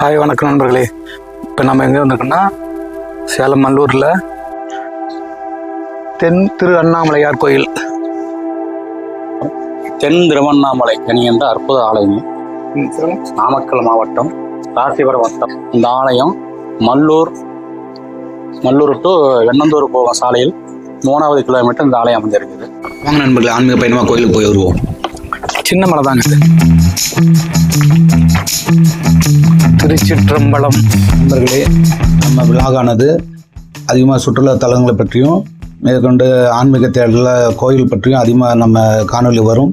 Hi வணக்கம் நண்பர்களே. இப்போ நம்ம எங்கே வந்திருக்கோம்னா சேலம் மல்லூரில் தென் திரு அண்ணாமலையார் கோயில். தென் திருவண்ணாமலை கனி என்ற அற்புத ஆலயம். நாமக்கல் மாவட்டம் ராசிபுரம் வட்டம். இந்த ஆலயம் மல்லூர் மல்லூர் டு வெண்ணந்தூர் போகும் சாலையில் மூணாவது கிலோமீட்டர் இந்த ஆலயம் அமைஞ்சிருக்குது வாங்க நண்பர்களே ஆன்மீக பயணமாக கோயிலுக்கு போய் வருவோம். சின்ன மலை தாங்க. இது திருச்சிற்றம்பலம் நண்பர்களே நம்ம விழாகானது அதிகமாக சுற்றுலா தலங்களை பற்றியும் மேற்கொண்டு ஆன்மீக தேடல கோயில் பற்றியும் அதிகமாக நம்ம காணொலி வரும்.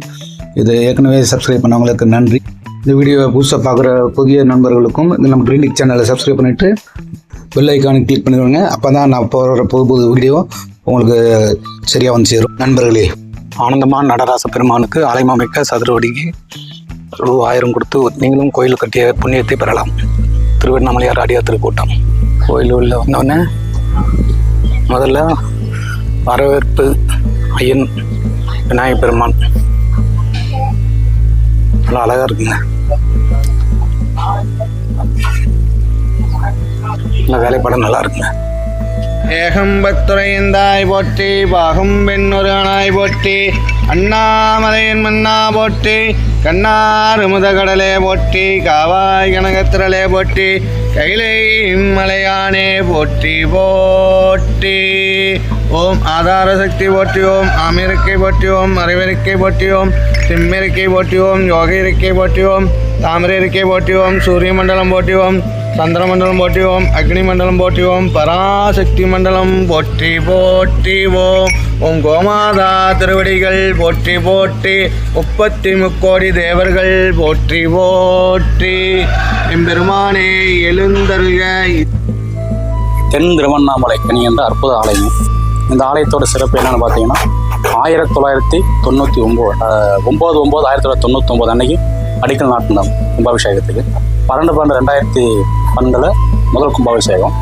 இது ஏற்கனவே சப்ஸ்கிரைப் பண்ணவங்களுக்கு நன்றி. இந்த வீடியோவை புதுசாக பார்க்குற புதிய நண்பர்களுக்கும் இந்த நம்ம கிளினிக் சேனலை சப்ஸ்கிரைப் பண்ணிவிட்டு பெல் ஐக்கானை கிளிக் பண்ணிடுவாங்க அப்போ தான் நான் போகிற புது புது வீடியோ உங்களுக்கு சரியாக வந்து சேரும். நண்பர்களே ஆனந்தமான நடராச பெருமானுக்கு ஆலயம் சதுரவடிக்கு ரூ ஆயிரம் கொடுத்து நீங்களும் கோயில் கட்டிய புண்ணியத்தை பெறலாம். திருவண்ணாமலையார் அடியார் திருக்கூட்டம். கோயில் உள்ள வந்தோடனே முதல்ல வரவேற்பு ஐயன் விநாயகப் பெருமான். நல்லா அழகாக இருக்குங்க. நல்லா வேலைப்பாடம் நல்லா இருக்குங்க. ஏகம்பத்துறையந்தாய் போற்றி பாகும் பெண்ணொரு அணாய் போற்றி அண்ணாமலையின் மன்னா போற்றி கண்ணாறு முதகடலே போற்றி காவாய் கனகத்திரலே போற்றி கைலை மலையானே போற்றி போற்றி. ஓம் ஆதார சக்தி போற்றி ஓம் ஆமிருக்கை போற்றி ஓம் மறைவிருக்கை போற்றி ஓம் திம்மிருக்கை போற்றி ஓம் யோக இருக்கை போற்றி ஓம் தாமரை இருக்கை போற்றி ஓம் சூரிய மண்டலம் போற்றி ஓம் சந்திரமண்டலம் போற்றி அக்னிமண்டலம் அக்னி மண்டலம் பராசக்தி மண்டலம் போற்றி போற்றி ஓம். கோமாதா திருவடிகள் போற்றி போற்றி முப்பத்தி முக்கோடி தேவர்கள் போற்றி போற்றி. எம்பெருமானே எழுந்தருக. தென் திருவண்ணாமலை கனி என்ற அற்புத ஆலயம். இந்த ஆலயத்தோட சிறப்பு என்னென்னு பார்த்தீங்கன்னா ஆயிரத்தி தொள்ளாயிரத்தி தொண்ணூற்றி ஒம்பது ஒம்பது ஒம்பது ஆயிரத்தி தொள்ளாயிரத்தி தொண்ணூற்றி ஒம்பது அன்னைக்கு அடிக்கல் நாட்டினோம் கும்பாபிஷேகத்துக்கு. பன்னெண்டு பன்னெண்டு ரெண்டாயிரத்தி பன்னெண்டில் முதல் கும்பாபிஷேகம்.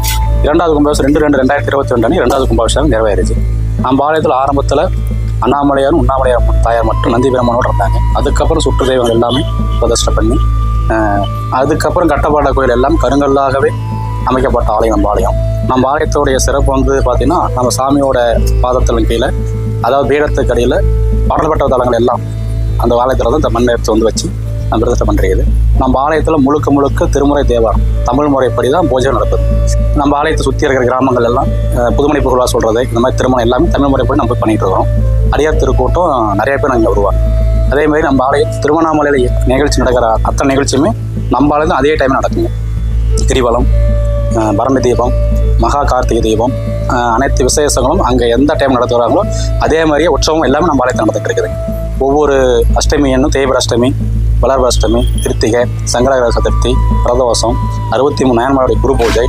இரண்டாவது கும்பாபிஷேகம் ரெண்டு ரெண்டு ரெண்டாயிரத்தி இருபத்தி ரெண்டு அன்னைக்கு ரெண்டாவது கும்பாபிஷேகம் நிறைவேறிச்சு நம்ம ஆலயத்தில் ஆரம்பத்தில் அண்ணாமலையாரும் உண்ணாமலையார் தாயார் மட்டும் நந்தி பிரம்மனோடு இருந்தாங்க. அதுக்கப்புறம் சுற்று தெய்வங்கள் எல்லாமே பிரதிஷ்டை பண்ணி அதுக்கப்புறம் கட்டப்பாட கோயில் எல்லாம் கருங்கல்லாகவே அமைக்கப்பட்ட ஆலயம் நம்ம ஆலயம் நம்ம ஆலயத்தோடைய சிறப்பு வந்து பார்த்திங்கன்னா நம்ம சாமியோட பாதத்தின் கீழே அதாவது பீடத்துக்கு அடியில் பாடல்பட்ட தலங்கள் எல்லாம் அந்த ஆலயத்தில் தான் இந்த மண் எடுத்து வந்து வச்சு பிரதிஷ்டை பண்ணுறது நம்ம ஆலயத்தில் முழுக்க முழுக்க திருமுறை தேவாரம் தமிழ் முறைப்படி தான் பூஜை நடக்குது. நம்ம ஆலயத்தை சுற்றி இருக்கிற கிராமங்கள் எல்லாம் புதுமணி புகழா சொல்கிறது இந்த மாதிரி திருமணம் எல்லாமே தமிழ் முறைப்படி நம்ம பண்ணிகிட்டு பண்ணிட்டு இருக்கிறோம். அடியார் திருக்கூட்டம் நிறைய பேர் அங்கே வருவாங்க. அதே மாதிரி நம்ம ஆலயம் திருவண்ணாமலையில் நிகழ்ச்சி நடக்கிற அத்தனை நிகழ்ச்சியுமே நம்ம ஆலயம் அதே டைம் நடக்குங்க. கிரிவலம் பரம தீபம் மகா கார்த்திகை தீபம் அனைத்து விசேஷங்களும் அங்கே எந்த டைம் நடத்துகிறாங்களோ அதே மாதிரியே உற்சவம் எல்லாமே நம்ம ஆலயத்தில் நடந்துட்டு இருக்குது. ஒவ்வொரு அஷ்டமி என்னும் தேய்பிர அஷ்டமி வளர்ப அஷ்டமி கிருத்திகை சங்கடகர சதுர்த்தி பிரதோஷம் அறுபத்தி மூணு நயன்மாருடைய குரு பூஜை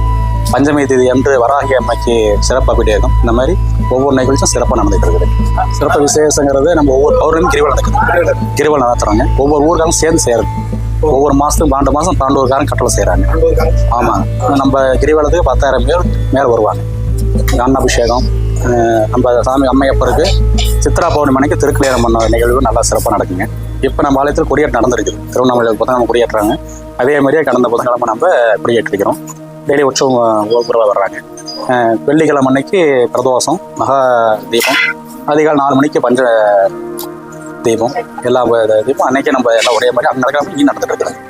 பஞ்சமி தேதி அன்று வராகி அம்மைக்கு சிறப்பு அபிடேகம் இந்த மாதிரி ஒவ்வொரு நிகழ்ச்சியும் சிறப்பாக நடந்துட்டு இருக்குது. சிறப்பு விசேஷங்கிறது நம்ம ஒவ்வொரு பௌர்ணமி கிரிவல் நடக்குது. கிரிவல் நடத்துறாங்க. ஒவ்வொரு ஊருக்காரும் சேர்ந்து சேருது ஒவ்வொரு மாதத்துக்கும் பன்னெண்டு மாதம் பன்னெண்டு ஊருக்காரன் கட்டளை செய்கிறாங்க ஆமாம் நம்ம கிரிவலத்துக்கு பத்தாயிரம் பேர் மேலே வருவாங்க. அன்னபிஷேகம் நம்ம சாமி அம்மையப்பருக்கு சித்ரா பௌர்ணமி அன்னைக்கு திருக்கல்யாணம் பண்ண நிகழ்வு நல்லா சிறப்பாக நடக்குங்க. இப்போ நம்ம ஆலயத்தில் கொடியேற்றம் நடந்திருக்குது. திருவண்ணாமலையில் பார்த்தா நம்ம கொடியேற்றுறாங்க அதே மாதிரியே கடந்த புதன்கிழமை நம்ம கொடியேற்றிருக்கிறோம். டெய்லி உற்சவம் ஊர்வலம் வர்றாங்க. வெள்ளிக்கிழமை அன்னைக்கு பிரதோஷம் மகா தீபம் அதிகாலை நாலு மணிக்கு பஞ்ச தீபம் எல்லா தீபம் அன்னைக்கே நம்ம எல்லாம் ஒரே மாதிரி அங்கே நடக்காம நடந்துட்டு இருக்கிறாங்க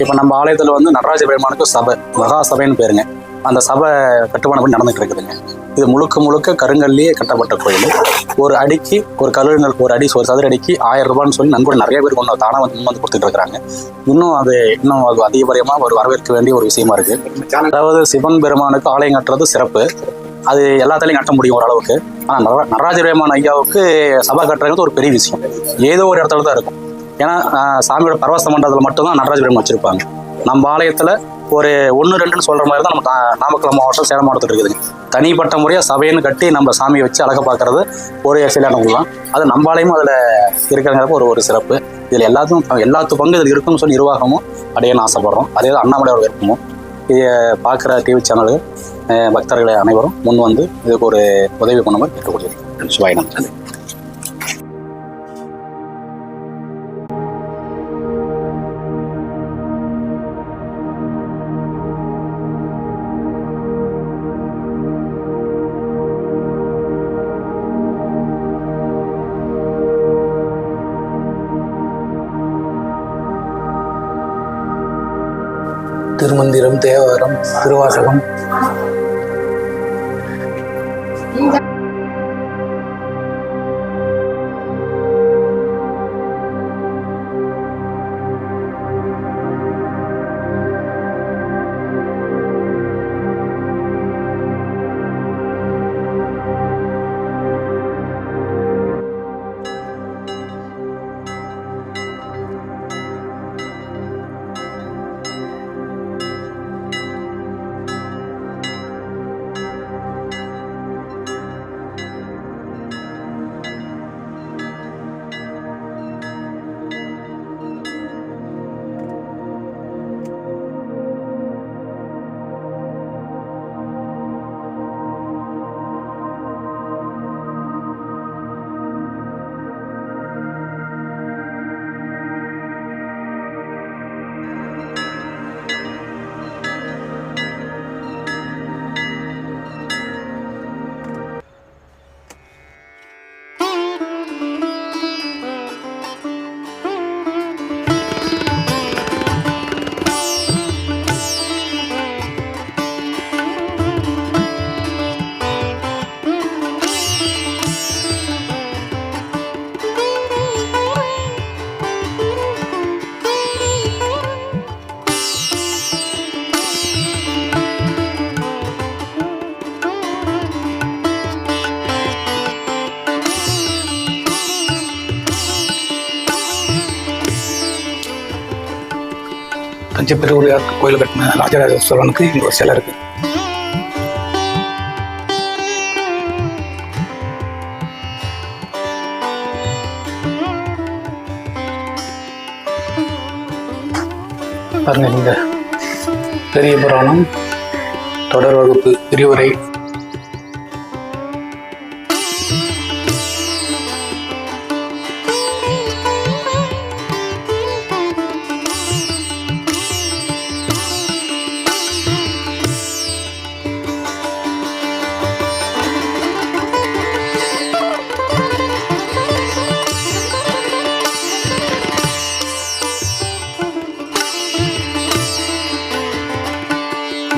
இப்போ நம்ம ஆலயத்தில் வந்து நடராஜ பெருமானுக்கு சபை மகா சபைன்னு பேருங்க. அந்த சபை கட்டுமானம் பண்ணி நடந்துட்டு இருக்குதுங்க. இது முழுக்க முழுக்க கருங்கல்லையே கட்டப்பட்ட கோயில். ஒரு அடிக்கு ஒரு கருங்கல் ஒரு அடி ஒரு சதுர அடிக்கு ஆயிரம் ரூபான்னு சொல்லி நன்கூட நிறைய பேர் கொண்டு தானாக வந்து முன் வந்து கொடுத்துட்டு இருக்கிறாங்க. இன்னும் அது இன்னும் அது அதிகபரியமாக ஒரு வரவேற்க வேண்டிய ஒரு விஷயமா இருக்கு. அதாவது சிவன் பெருமானுக்கு ஆலயம் கட்டுறது சிறப்பு. அது எல்லாத்துலையும் கட்ட முடியும் ஓரளவுக்கு. ஆனால் நர நடராஜ பெருமான் ஐயாவுக்கு சபா கட்டுறது ஒரு பெரிய விஷயம். ஏதோ ஒரு இடத்துல தான் இருக்கும். ஏன்னா சாமியோட பரவச மண்டலத்தில் மட்டும்தான் நடராஜ பெருமான் வச்சிருப்பாங்க. நம்ம ஆலயத்தில் ஒரு ஒன்று ரெண்டுன்னு சொல்கிற மாதிரி தான் நம்ம நாமக்கல் மாவட்டம் சேலம் மாவட்டத்தில் இருக்குதுங்க தனிப்பட்ட முறையாக சபைன்னு கட்டி நம்ம சாமியை வச்சு அழகை பார்க்கறது ஒரு சில இடங்கள் தான். அது நம்பாலையும் அதில் இருக்கிறங்கிறப்ப ஒரு ஒரு சிறப்பு. இதில் எல்லாத்துக்கும் எல்லாத்து பங்கு இதில் இருக்கும்னு சொல்லி நிர்வாகமும் அடையன்னு ஆசைப்படுறோம். அதே தான் அண்ணாமலையோட விருப்பமும். இதை பார்க்குற டிவி சேனல்கள் பக்தர்களை பக்தர்கள் அனைவரும் முன் வந்து இதுக்கு ஒரு உதவி பண்ணுமாறு கேட்டுக்கொள்கிறேன். சிவாய் நன்றி திருமந்திரம் தேவாரம் திருவாசகம். தஞ்சை பெருவுடையார் கோயில் கட்டின ராஜராஜ சோழனுக்கு இங்கே ஒரு சிலை இருக்கு. பாருங்க இந்த பெரிய புராணம். தொடர் வகுப்பு விரிவுரை.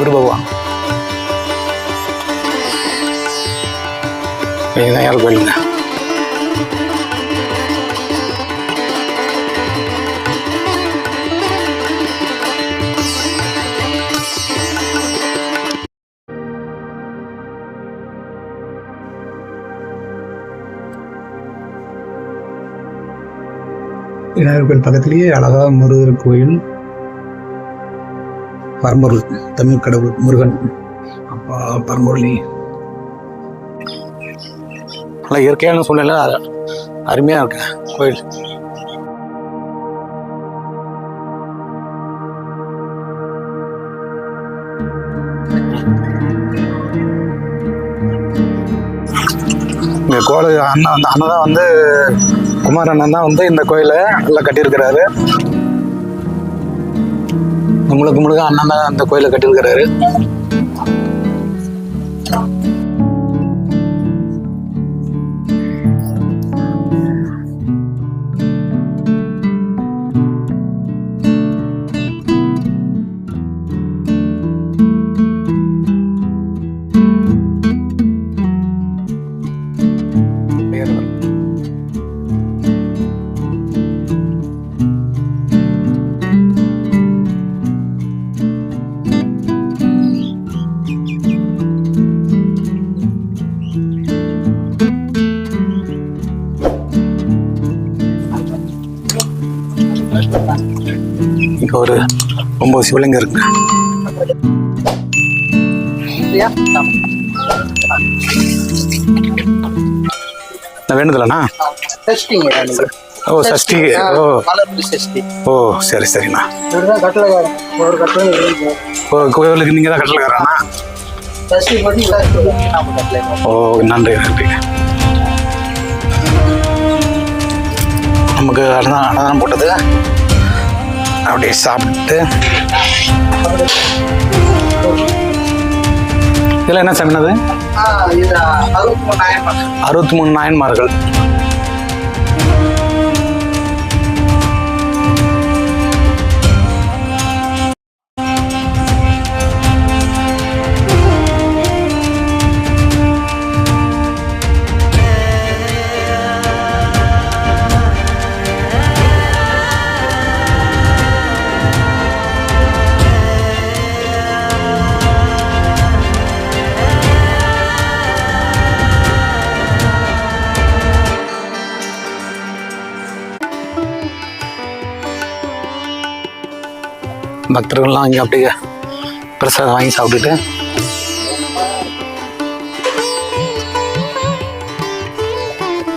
குரு பகவான் விநாயகர் கோயிலுங்க விநாயகர் கோயில் பக்கத்திலேயே அழகாக முருகர் கோயில் பரம்பொருள் தமிழ் கடவுள் முருகன். அப்பா பரம்பொருளி. நல்லா இயற்கையான சூழ்நிலை அருமையாக அருமையா இருக்கு. கோயில். இந்த கோயில் அண்ணன் வந்து அண்ணன் தான் வந்து குமார் அண்ணன் தான் வந்து இந்த கோயிலை நல்லா கட்டியிருக்கிறாரு. முழுக்க முழுக்க அண்ணன் தான் அந்த கோயிலை கட்டியிருக்கிறாரு. ஒரு ஒன்பது சிவலிங்கம் இருக்கு. நான் வேண்டுதலண்ணா? ஓ சஷ்டி. ஓ. ஓ சரி சரிண்ணா. ஓ கோயிலுக்கு நீங்கள் தான் கட்டளைக்காரண்ணா ஓ நன்றி நன்றி. நமக்கு அன்னதானம் போட்டது. அப்படியே சாப்பிட்டு. இதில் என்ன அறுபத்தி மூணாயிரம் அறுபத்தி மூணு நாயன்மார்கள். பக்தர்கள்லாம் இங்கே அப்படியே பிரசாதம் வாங்கி சாப்பிட்டுட்டு.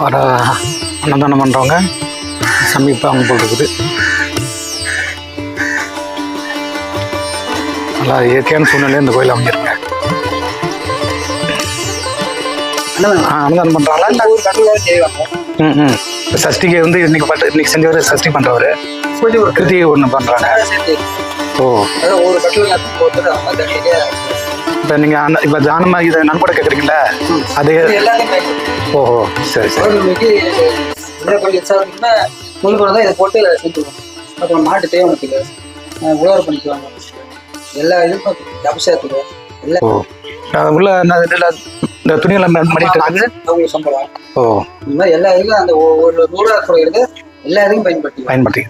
வர அன்னதானம் பண்ணுறவங்க சமீபாங்க போல் இருக்குது நல்லா இயற்கையான சூழ்நிலையில் இந்த கோயில் அமைஞ்சிருங்க அன்னதானம். பண்ணுறாங்களா ம் ம். சஷ்டிக்கு வந்து இன்னைக்கு பட்டு இன்னைக்கு செஞ்சவர் சஷ்டி பண்ணுறவர் பூஜை ஒரு கிருத்திகை ஒன்று பண்ணுறாங்க ஓ. ஒரு இப்போ நீங்கள் அந்த இப்போ தானமாக இதை நன்கொடை கேட்குறீங்களா அது ஓஹோ சரி சரி. பௌர்ணமிக்கு உள்ள பண்ணி சாப்பிட்டீங்கன்னா முழு தான் இதை போட்டு செஞ்சுருவோம் அப்புறம் மாட்டு தேவனத்துக்கு உழவர் பண்ணிக்குவாங்க. எல்லா இதுக்கும் அபிஷேகத்துக்கு. எல்லா ஓ. அது உள்ள இந்த துணியெல்லாம் மடிட்டு இருக்குது அவங்க சம்பளம். ஓ. இந்த மாதிரி எல்லா இதுக்கும் அந்த ஒரு நூறாக குறையிறது எல்லா இதுக்கும் பயன்படுத்தி பயன்படுத்தி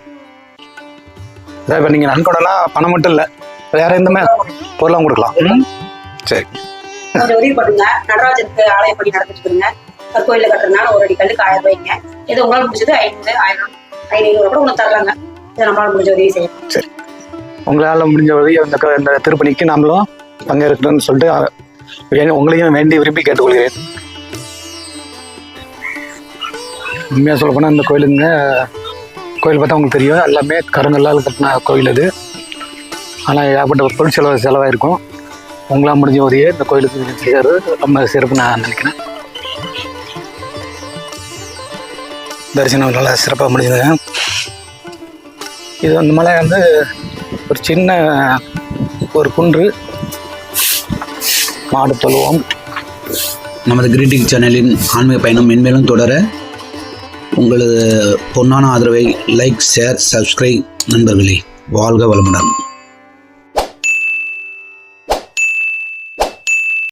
அதான் இப்போ நீங்கள் நன்கொடைனா பணம் மட்டும் இல்லை. வேற எந்த மாதிரி பொருளாக கொடுக்கலாம். சரி. கொஞ்சம் உதவி பண்ணுங்க. நடராஜனுக்கு ஆலயம் பண்ணி நடத்திட்டு இருங்க கோயிலில் கட்டுறதுனால ஒரு அடி கல்லுக்கு ஆயிரம் ரூபாய்ங்க. இது உங்களால் முடிஞ்சது ஐநூறு ஆயிரம் ஐநூறு கூட உங்களுக்கு தரலாங்க. இது நம்மளால முடிஞ்ச உதவி செய்யணும் சரி. உங்களால் முடிஞ்ச உதவி அந்த க- இந்த திருப்பணிக்கு நாமளும் பங்கேற்கணும்னு சொல்லிட்டு உங்களையும் வேண்டி விரும்பி கேட்டுக்கொள்கிறேன். உண்மையாக சொல்ல போனால் இந்த கோயிலுங்க கோயில் பார்த்தா உங்களுக்கு தெரியும். எல்லாமே கருங்கல்லால் கட்டின கோயில் அது. ஆனால் ஏகப்பட்ட பொருள் செலவு செலவாயிருக்கும். உங்களால் முடிஞ்ச உதவியை இந்த கோயிலுக்கு செய்கிறது ரொம்ப சிறப்பு நான் நினைக்கிறேன். தரிசனம் நல்லா சிறப்பாக முடிஞ்சதுங்க. இது அந்த மலை வந்து ஒரு சின்ன ஒரு குன்று. மாடு தொழுவோம். நமது கிரீட்டிங் சேனலின் ஆன்மீக பயணம் மென்மேலும் தொடர உங்களது பொன்னான ஆதரவை லைக் ஷேர் சப்ஸ்கிரைப் நண்பர்களே. வாழ்க வளமுடன்.